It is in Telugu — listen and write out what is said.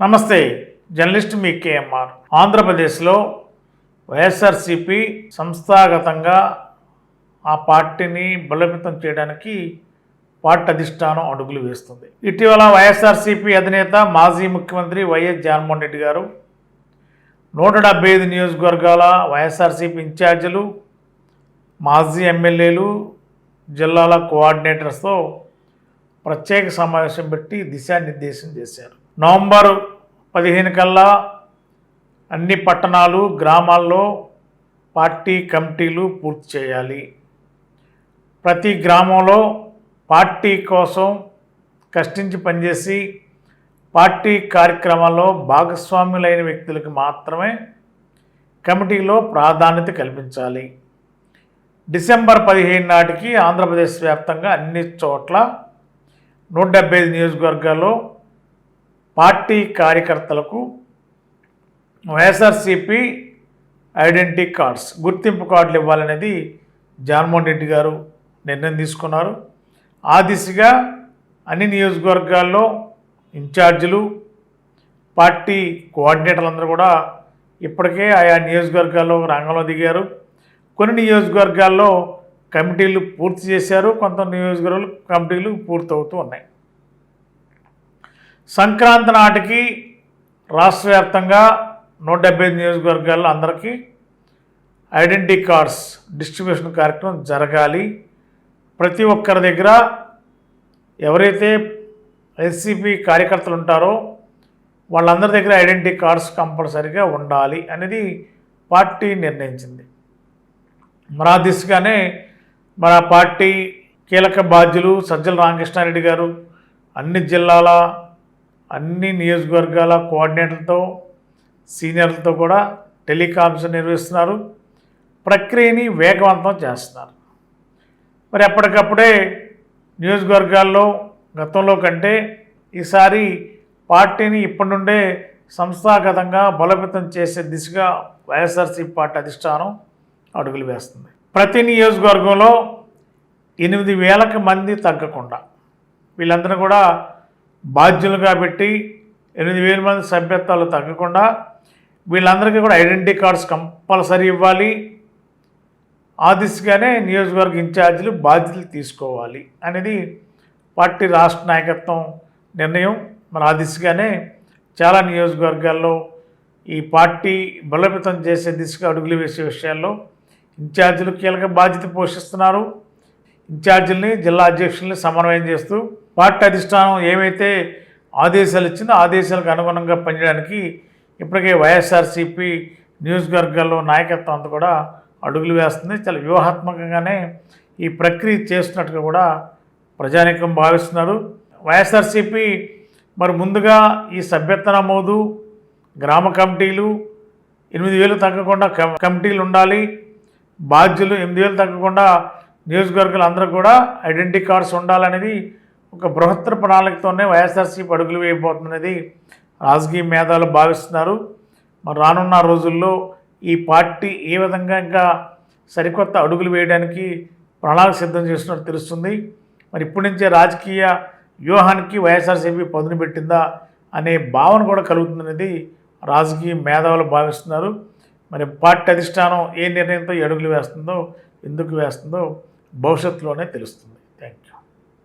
నమస్తే జర్నలిస్ట్ మీ కేఎంఆర్. ఆంధ్రప్రదేశ్లో వైఎస్ఆర్సిపి సంస్థాగతంగా ఆ పార్టీని బలోపేతం చేయడానికి పార్టీ అధిష్టానం అడుగులు వేస్తుంది. ఇటీవల వైఎస్ఆర్సిపి అధినేత మాజీ ముఖ్యమంత్రి వైఎస్ జగన్మోహన్ రెడ్డి గారు నూట డెబ్బై ఐదు నియోజకవర్గాల వైఎస్ఆర్సిపి ఇన్ఛార్జీలు మాజీ ఎమ్మెల్యేలు జిల్లాల కోఆర్డినేటర్స్తో ప్రత్యేక సమావేశం పెట్టి దిశానిర్దేశం చేశారు. నవంబర్ పదిహేను కల్లా అన్ని పట్టణాలు గ్రామాల్లో పార్టీ కమిటీలు పూర్తి చేయాలి. ప్రతి గ్రామంలో పార్టీ కోసం కష్టించి పనిచేసి పార్టీ కార్యక్రమాల్లో భాగస్వాములైన వ్యక్తులకు మాత్రమే కమిటీలో ప్రాధాన్యత కల్పించాలి. డిసెంబర్ పదిహేను నాటికి ఆంధ్రప్రదేశ్ వ్యాప్తంగా అన్ని చోట్ల నూట డెబ్బై ఐదు నియోజకవర్గాల్లో పార్టీ కార్యకర్తలకు వైఎస్ఆర్సీపీ ఐడెంటిటీ కార్డ్స్ గుర్తింపు కార్డులు ఇవ్వాలనేది జగన్మోహన్ రెడ్డి గారు నిర్ణయం తీసుకున్నారు. ఆ దిశగా అన్ని నియోజకవర్గాల్లో ఇన్ఛార్జీలు పార్టీ కోఆర్డినేటర్లు అందరూ కూడా ఇప్పటికే ఆయా నియోజకవర్గాల్లో రంగంలో దిగారు. కొన్ని నియోజకవర్గాల్లో కమిటీలు పూర్తి చేశారు కొంత నియోజకవర్గాలు కమిటీలు పూర్తవుతూ ఉన్నాయి. సంక్రాంతి నాటికి రాష్ట్ర వ్యాప్తంగా నూట డెబ్బై నియోజకవర్గాల్లో అందరికీ ఐడెంటిటీ కార్డ్స్ డిస్ట్రిబ్యూషన్ కార్యక్రమం జరగాలి. ప్రతి ఒక్కరి దగ్గర ఎవరైతే ఎస్సిపి కార్యకర్తలు ఉంటారో వాళ్ళందరి దగ్గర ఐడెంటిటీ కార్డ్స్ కంపల్సరీగా ఉండాలి అనేది పార్టీ నిర్ణయించింది. మరి ఆ దిశగానే మన పార్టీ కీలక బాధ్యులు సజ్జల రామకృష్ణారెడ్డి గారు అన్ని జిల్లాల అన్ని నియోజకవర్గాల కోఆర్డినేటర్లతో సీనియర్లతో కూడా టెలికాన్ఫరెన్స్ నిర్వహిస్తున్నారు. ప్రక్రియని వేగవంతం చేస్తున్నారు. మరి ఎప్పటికప్పుడే నియోజకవర్గాల్లో గతంలో కంటే ఈసారి పార్టీని ఇప్పటి నుండే సంస్థాగతంగా బలోపేతం చేసే దిశగా వైఎస్ఆర్సీపీ పార్టీ అధిష్టానం అడుగులు వేస్తుంది. ప్రతి నియోజకవర్గంలో ఎనిమిది వేలకు మంది తగ్గకుండా వీళ్ళందరూ కూడా బాధ్యులుగా పెట్టి ఎనిమిది వేల మంది సభ్యత్వాలు తగ్గకుండా వీళ్ళందరికీ కూడా ఐడెంటిటీ కార్డ్స్ కంపల్సరీ ఇవ్వాలి. ఆ దిశగానే నియోజకవర్గ ఇన్ఛార్జీలు బాధ్యతలు తీసుకోవాలి అనేది పార్టీ రాష్ట్ర నాయకత్వం నిర్ణయం. మరి ఆ దిశగానే చాలా నియోజకవర్గాల్లో ఈ పార్టీ బలోపేతం చేసే దిశగా అడుగులు వేసే విషయాల్లో ఇన్ఛార్జీలు కీలక బాధ్యత పోషిస్తున్నారు. ఇన్ఛార్జీలని జిల్లా అధ్యక్షుల్ని సమన్వయం చేస్తూ పార్టీ అధిష్టానం ఏవైతే ఆదేశాలు ఇచ్చిందో ఆదేశాలకు అనుగుణంగా పనిచేయడానికి ఇప్పటికే వైఎస్ఆర్సీపీ నియోజకవర్గాల్లో నాయకత్వం అంతా కూడా అడుగులు వేస్తుంది. చాలా వ్యూహాత్మకంగానే ఈ ప్రక్రియ చేస్తున్నట్టుగా కూడా ప్రజానీకం భావిస్తున్నారు. వైఎస్ఆర్సీపీ మరి ముందుగా ఈ సభ్యత్వ నమోదు గ్రామ కమిటీలు ఎనిమిది వేలు తగ్గకుండా కమిటీలు ఉండాలి. బాధ్యులు ఎనిమిది వేలు తగ్గకుండా నియోజకవర్గాలు అందరూ కూడా ఐడెంటిటీ కార్డ్స్ ఉండాలనేది ఒక బృహత్తర ప్రణాళికతోనే వైఎస్ఆర్సీపీ అడుగులు వేయబోతున్నది రాజకీయ మేధాలు భావిస్తున్నారు. మరి రానున్న రోజుల్లో ఈ పార్టీ ఏ విధంగా ఇంకా సరికొత్త అడుగులు వేయడానికి ప్రణాళిక సిద్ధం చేస్తున్నట్టు తెలుస్తుంది. మరి ఇప్పటి నుంచే రాజకీయ వ్యూహానికి వైఎస్ఆర్సీపీ పదును పెట్టిందా అనే భావన కూడా కలుగుతుందనేది రాజకీయ మేధావులు భావిస్తున్నారు. మరి పార్టీ అధిష్టానం ఏ నిర్ణయంతో ఈ అడుగులు వేస్తుందో ఎందుకు వేస్తుందో భవిష్యత్తులోనే తెలుస్తుంది. Thank you